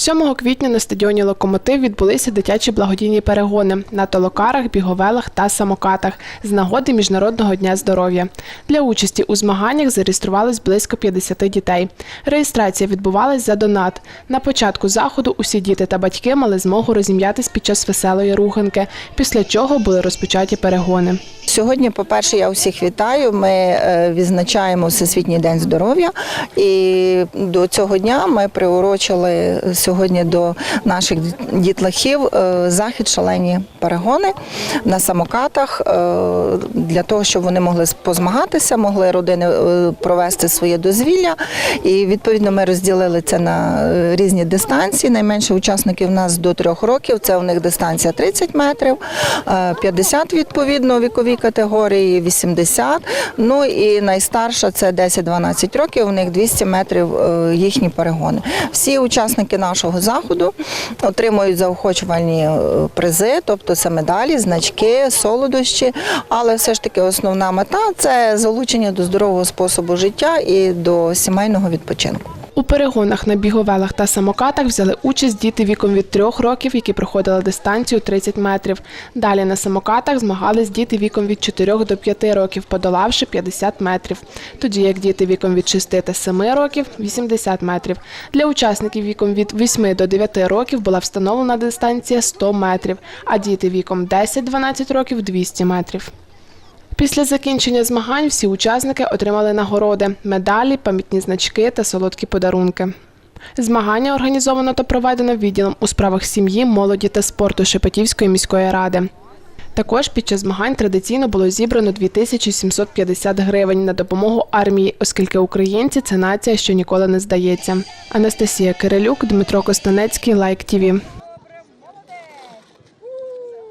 7 квітня на стадіоні Локомотив відбулися дитячі благодійні перегони на толокарах, біговелах та самокатах з нагоди Міжнародного дня здоров'я. Для участі у змаганнях зареєструвались близько 50 дітей. Реєстрація відбувалась за донат. На початку заходу усі діти та батьки мали змогу розім'ятись під час веселої руханки, після чого були розпочаті перегони. Сьогодні, по-перше, я усіх вітаю. Ми е, відзначаємо Всесвітній день здоров'я, і до цього дня ми приурочили сьогодні до наших дітлахів е, захід шалені перегони на самокатах е, для того, щоб вони могли позмагатися, могли родини провести своє дозвілля. І відповідно ми розділили це на різні дистанції. Найменше учасників у нас до трьох років. Це у них дистанція 30 метрів, е, 50 відповідно віковій категорії, 80. Ну і найстарша це 10-12 років. У них 200 метрів е, їхні перегони. Всі учасники нашого заходу отримують заохочувальні е, призи, тобто це медалі, значки, солодощі. Але все ж таки основна мета це залучення до здорового способу життя і до сімейного відпочинку. У перегонах на біговелах та самокатах взяли участь діти віком від 3 років, які проходили дистанцію 30 метрів. Далі на самокатах змагались діти віком від 4 до 5 років, подолавши 50 метрів. Тоді як діти віком від 6 та 7 років 80 метрів. Для учасників віком від 8 до 9 років була встановлена дистанція 100 метрів, а діти віком 10-12 років 200 метрів. Після закінчення змагань всі учасники отримали нагороди, медалі, пам'ятні значки та солодкі подарунки. Змагання організовано та проведено відділом у справах сім'ї, молоді та спорту Шепетівської міської ради. Також під час змагань традиційно було зібрано 2750 гривень на допомогу армії, оскільки українці це нація, що ніколи не здається. Анастасія Кирилюк, Дмитро Костанецький, Лайк ТІВІ.